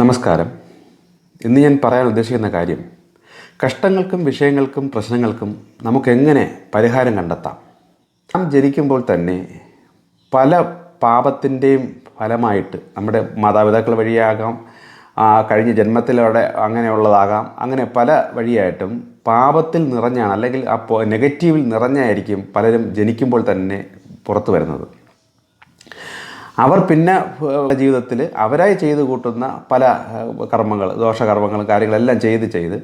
നമസ്കാരം. ഇന്ന് ഞാൻ പറയാൻ ഉദ്ദേശിക്കുന്ന കാര്യം കഷ്ടങ്ങൾക്കും വിഷയങ്ങൾക്കും പ്രശ്നങ്ങൾക്കും നമുക്കെങ്ങനെ പരിഹാരം കണ്ടെത്താം? നാം ജനിക്കുമ്പോൾ തന്നെ പല പാപത്തിന്റെയും ഫലമായിട്ട് നമ്മുടെ മാതാപിതാക്കൾ വഴിയാകാം കഴിഞ്ഞ ജന്മത്തിലൂടെ അങ്ങനെയുള്ളതാകാം അങ്ങനെ പല വഴിയായിട്ടും പാപത്തിൽ നിറഞ്ഞാണ് അല്ലെങ്കിൽ ആ നെഗറ്റീവിൽ നിറഞ്ഞായിരിക്കും പലരും ജനിക്കുമ്പോൾ തന്നെ പുറത്തു വരുന്നത്. അവർ പിന്നെ ജീവിതത്തിൽ അവരായി ചെയ്തു കൂട്ടുന്ന പല കർമ്മങ്ങൾ ദോഷകർമ്മങ്ങളും കാര്യങ്ങളെല്ലാം ചെയ്ത് ചെയ്ത്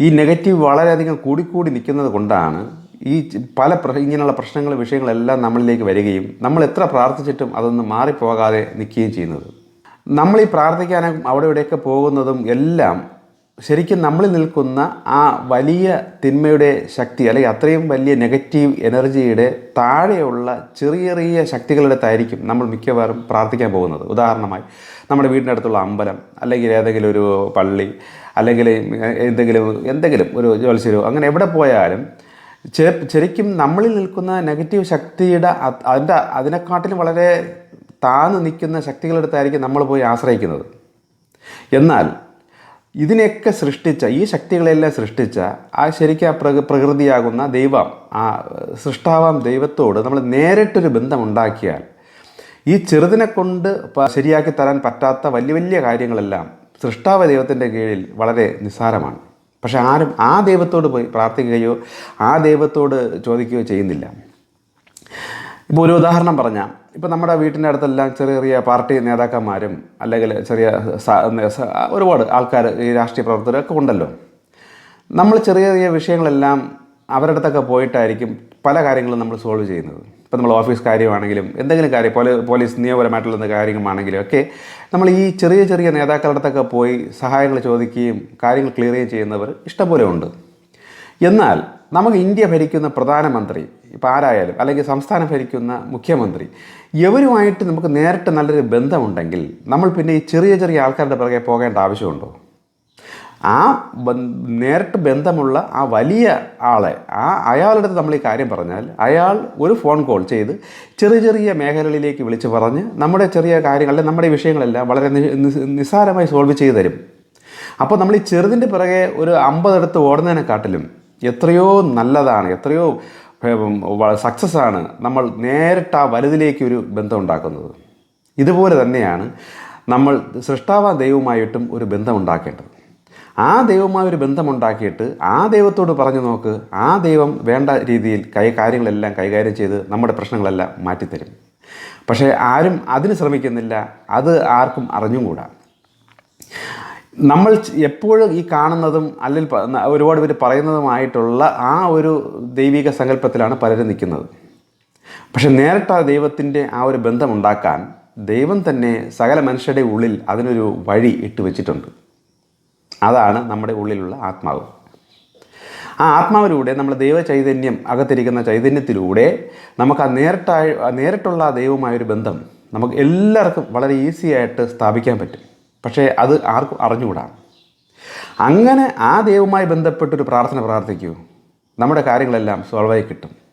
ഈ നെഗറ്റീവ് വളരെയധികം കൂടിക്കൂടി നിൽക്കുന്നത് കൊണ്ടാണ് ഈ പല ഇങ്ങനെയുള്ള പ്രശ്നങ്ങൾ വിഷയങ്ങളെല്ലാം നമ്മളിലേക്ക് വരികയും നമ്മൾ എത്ര പ്രാർത്ഥിച്ചിട്ടും അതൊന്നും മാറിപ്പോകാതെ നിൽക്കുകയും ചെയ്യുന്നത്. നമ്മൾ ഈ പ്രാർത്ഥിക്കാനും അവിടെ ഇവിടെയൊക്കെ പോകുന്നതും എല്ലാം ശരിക്കും നമ്മളിൽ നിൽക്കുന്ന ആ വലിയ തിന്മയുടെ ശക്തി അല്ലെങ്കിൽ അത്രയും വലിയ നെഗറ്റീവ് എനർജിയുടെ താഴെയുള്ള ചെറിയ ചെറിയ ശക്തികളെടുത്തായിരിക്കും നമ്മൾ മിക്കവാറും പ്രാർത്ഥിക്കാൻ പോകുന്നത്. ഉദാഹരണമായി നമ്മുടെ വീടിന്റെ അടുത്തുള്ള അമ്പലം അല്ലെങ്കിൽ ഏതെങ്കിലും ഒരു പള്ളി അല്ലെങ്കിൽ എന്തെങ്കിലും എന്തെങ്കിലും ഒരു ജ്യോത്സ്യരോ അങ്ങനെ എവിടെ പോയാലും ശരിക്കും നമ്മളിൽ നിൽക്കുന്ന നെഗറ്റീവ് ശക്തിയുടെ അത് അതിന്റെ അതിനെക്കാട്ടിലും വളരെ താന്ന് നിൽക്കുന്ന ശക്തികളെടുത്തായിരിക്കും നമ്മൾ പോയി ആശ്രയിക്കുന്നത്. എന്നാൽ ഇതിനെയൊക്കെ സൃഷ്ടിച്ച ഈ ശക്തികളെല്ലാം സൃഷ്ടിച്ച ആ ശരിക്കും ആ പ്രകൃ പ്രകൃതിയാകുന്ന ദൈവം ആ സൃഷ്ടാവാം ദൈവത്തോട് നമ്മൾ നേരിട്ടൊരു ബന്ധമുണ്ടാക്കിയാൽ ഈ ചെറുതിനെ കൊണ്ട് ശരിയാക്കി തരാൻ പറ്റാത്ത വലിയ വലിയ കാര്യങ്ങളെല്ലാം സൃഷ്ടാവ ദൈവത്തിന്റെ കീഴിൽ വളരെ നിസ്സാരമാണ്. പക്ഷെ ആരും ആ ദൈവത്തോട് പോയി പ്രാർത്ഥിക്കുകയോ ആ ദൈവത്തോട് ചോദിക്കുകയോ ചെയ്യുന്നില്ല. ഇപ്പോൾ ഒരു ഉദാഹരണം പറഞ്ഞാൽ ഇപ്പോൾ നമ്മുടെ വീട്ടിന്റെ അടുത്തെല്ലാം ചെറിയ ചെറിയ പാർട്ടി നേതാക്കന്മാരും അല്ലെങ്കിൽ ചെറിയ ഒരുപാട് ആൾക്കാർ ഈ രാഷ്ട്രീയ പ്രവർത്തകരൊക്കെ ഉണ്ടല്ലോ. നമ്മൾ ചെറിയ ചെറിയ വിഷയങ്ങളെല്ലാം അവരുടെ അടുത്തൊക്കെ പോയിട്ടായിരിക്കും പല കാര്യങ്ങളും നമ്മൾ സോൾവ് ചെയ്യുന്നത്. ഇപ്പോൾ നമ്മൾ ഓഫീസ് കാര്യമാണെങ്കിലും എന്തെങ്കിലും കാര്യം പോലെ പോലീസ് നിയമപരമായിട്ടുള്ള കാര്യമാണെങ്കിലും ഒക്കെ നമ്മൾ ഈ ചെറിയ ചെറിയ നേതാക്കളുടെ അടുത്തൊക്കെ പോയി സഹായങ്ങൾ ചോദിക്കുകയും കാര്യങ്ങൾ ക്ലിയർ ചെയ്യുന്നവർ ഇഷ്ടംപോലെ ഉണ്ട്. എന്നാൽ നമുക്ക് ഇന്ത്യ ഭരിക്കുന്ന പ്രധാനമന്ത്രി ഇപ്പോൾ ആരായാലും അല്ലെങ്കിൽ സംസ്ഥാനം ഭരിക്കുന്ന മുഖ്യമന്ത്രി എവരുമായിട്ട് നമുക്ക് നേരിട്ട് നല്ലൊരു ബന്ധമുണ്ടെങ്കിൽ നമ്മൾ പിന്നെ ഈ ചെറിയ ചെറിയ ആൾക്കാരുടെ പിറകെ പോകേണ്ട ആവശ്യമുണ്ടോ? ആ നേരിട്ട് ബന്ധമുള്ള ആ വലിയ ആളെ ആ അയാളുടെ അടുത്ത് നമ്മൾ ഈ കാര്യം പറഞ്ഞാൽ അയാൾ ഒരു ഫോൺ കോൾ ചെയ്ത് ചെറിയ ചെറിയ മേഖലകളിലേക്ക് വിളിച്ച് പറഞ്ഞ് നമ്മുടെ ചെറിയ കാര്യങ്ങൾ അല്ലെങ്കിൽ നമ്മുടെ വിഷയങ്ങളെല്ലാം വളരെ നിസ്സാരമായി സോൾവ് ചെയ്തു തരും. അപ്പോൾ നമ്മൾ ഈ ചെറുതിന്റെ പിറകെ ഒരു അമ്പതെടുത്ത് ഓടുന്നതിനെക്കാട്ടിലും എത്രയോ നല്ലതാണ് എത്രയോ സക്സസ് ആണ് നമ്മൾ നേരിട്ട് ആ വലുതിലേക്ക് ഒരു ബന്ധം ഉണ്ടാക്കുന്നത് ഇതുപോലെ തന്നെയാണ് നമ്മൾ സൃഷ്ടാവ ദൈവമായിട്ടും ഒരു ബന്ധം ഉണ്ടാക്കേണ്ടത് ആ ദൈവമായ ഒരു ബന്ധമുണ്ടാക്കിയിട്ട് ആ ദൈവത്തോട് പറഞ്ഞു നോക്ക് ആ ദൈവം വേണ്ട രീതിയിൽ കൈ കാര്യങ്ങളെല്ലാം കൈകാര്യം ചെയ്ത് നമ്മുടെ പ്രശ്നങ്ങളെല്ലാം മാറ്റിത്തരും. പക്ഷേ ആരും അതിന് ശ്രമിക്കുന്നില്ല അത് ആർക്കും അറിഞ്ഞുകൂടാ. നമ്മൾ എപ്പോഴും ഈ കാണുന്നതും അല്ലെങ്കിൽ ഒരുപാട് പേര് പറയുന്നതുമായിട്ടുള്ള ആ ഒരു ദൈവിക സങ്കല്പത്തിലാണ് പലരും നിൽക്കുന്നത്. പക്ഷെ നേരിട്ട് ആ ദൈവത്തിന്റെ ആ ഒരു ബന്ധമുണ്ടാക്കാൻ ദൈവം തന്നെ സകല മനുഷ്യരുടെ ഉള്ളിൽ അതിനൊരു വഴി ഇട്ട് വെച്ചിട്ടുണ്ട്. അതാണ് നമ്മുടെ ഉള്ളിലുള്ള ആത്മാവ്. ആ ആത്മാവിലൂടെ നമ്മൾ ദൈവ ചൈതന്യം അകത്തിരിക്കുന്ന ചൈതന്യത്തിലൂടെ നമുക്ക് ആ നേരിട്ടായി നേരിട്ടുള്ള ദൈവമായൊരു ബന്ധം നമുക്ക് എല്ലാവർക്കും വളരെ ഈസിയായിട്ട് സ്ഥാപിക്കാൻ പറ്റും. പക്ഷേ അത് ആർക്കും അറിഞ്ഞുകൂടാ. അങ്ങനെ ആ ദൈവവുമായി ബന്ധപ്പെട്ടൊരു പ്രാർത്ഥന പ്രാർത്ഥിക്കൂ. നമ്മുടെ കാര്യങ്ങളെല്ലാം സോൾവായി കിട്ടും.